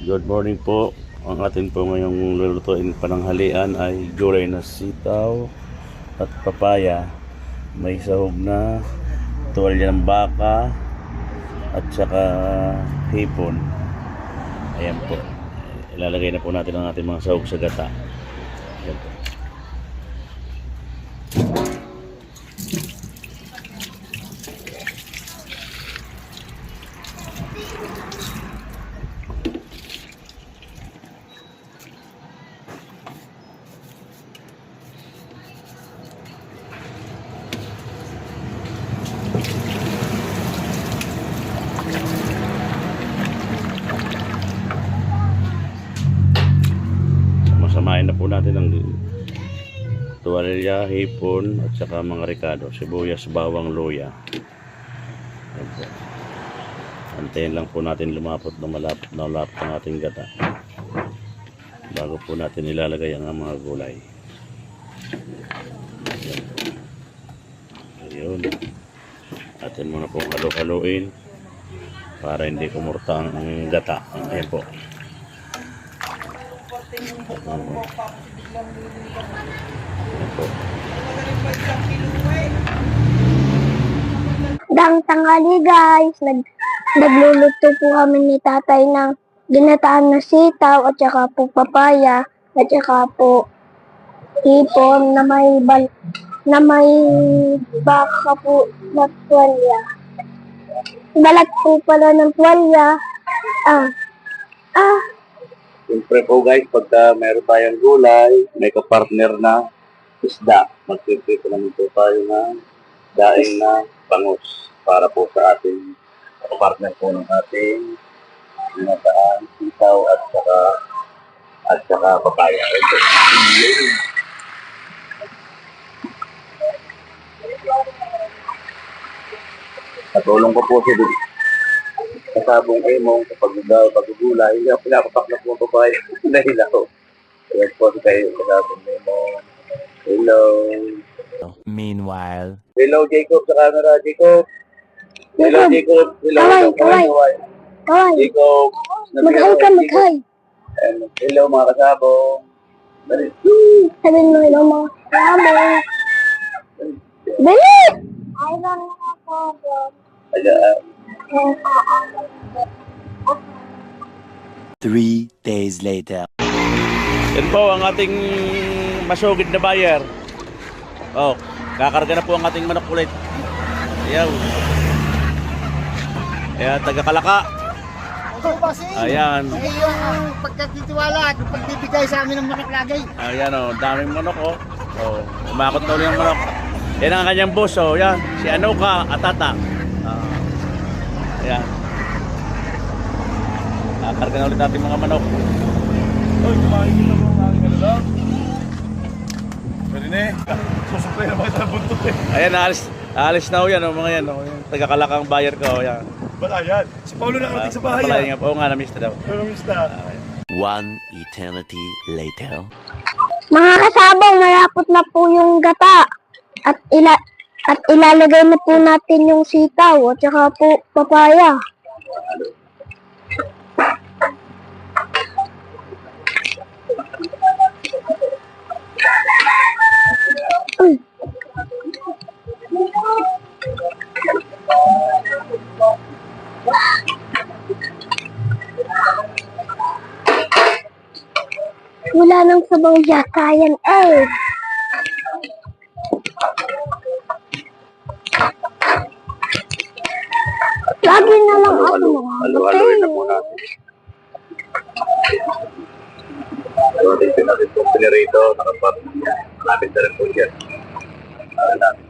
Good morning po. Ang atin po ngayong lulutuin pananghalian ay gulay na sitaw at papaya. May sahog na tuwalya ng baka at saka hipon. Ayan po. Ilalagay na po natin ang ating mga sahog sa gata. Ayan po. Masamahin na po natin ang tuwalya, hipon at saka mga ricado, sibuyas, bawang, luya. Antayin lang po natin lumapot na malapot na malapot ang ating gata. Bago po natin ilalagay ang mga gulay. Ayun. Atin muna pong halo-haloin para hindi kumurta ang gata. Ayan po. Dang tanghali guys, nag nagluluto po kami ni tatay ng ginataan na sitaw at saka po papaya at saka po hipon na may bal na may baka po na tuwalya. Balat po pala ng tuwalya. Ah, Siyempre po guys, pagka meron tayong gulay, may kapartner na isda. Magpiprito naman po tayo ng daing na bangus para po sa ating kapartner po ng ating ginataan, sitaw at saka at saka papaya. Ito. Natulong ko po si kasabong emo kapag daw pagugulay, hindi ako pinapapak na po babae dahil ako. Kaya po kayo kasabong emo. Hello. Meanwhile, Hello Jacob sa camera, Jacob. Hello Jacob. Hello. Hello, kaway. kaway, Jacob. mag-hi ka, mag-hi. Hello mga kasabong. Dali. Sabihin mo yung mga kasama. Dali! Ay, lang ako. Ayan. Three days later. Yan po ang ating masugid na buyer. Oh, kakarga na po ang ating manok ulit. Ayaw. Ayan, taga-kalaka. Ito kasi, Ayan. ay yung pagkatitiwala at pagbibigay sa amin ng manok lagi. Ayan oh, daming manok oh. Oh, umakot na ulit ang manok. Yan ang kanyang boss oh, yan. Si Anuka Atata. Ah. ayan. Kakarga na ulit natin mga manok. Oy, kumakikita mo ang aking ano. Pwede na eh. Susupply na mga buntot eh. Ayan, alis, alis na oh yan oh, mga yan oh. Yung taga-kalakang buyer ko oh, yan. Bala yan. Si Paulo nakarating sa bahay Palay ah. nga po, oo nga, na-miss na daw. Pero mista. One eternity later. Mga kasabong, malapot na po yung gata. At ila at ilalagay na po natin yung sitaw at saka po papaya. Wala nang sabaw yata yan eh. So, tingnan natin po pinirito, nakapat. Malapit na rin po siya. Malapit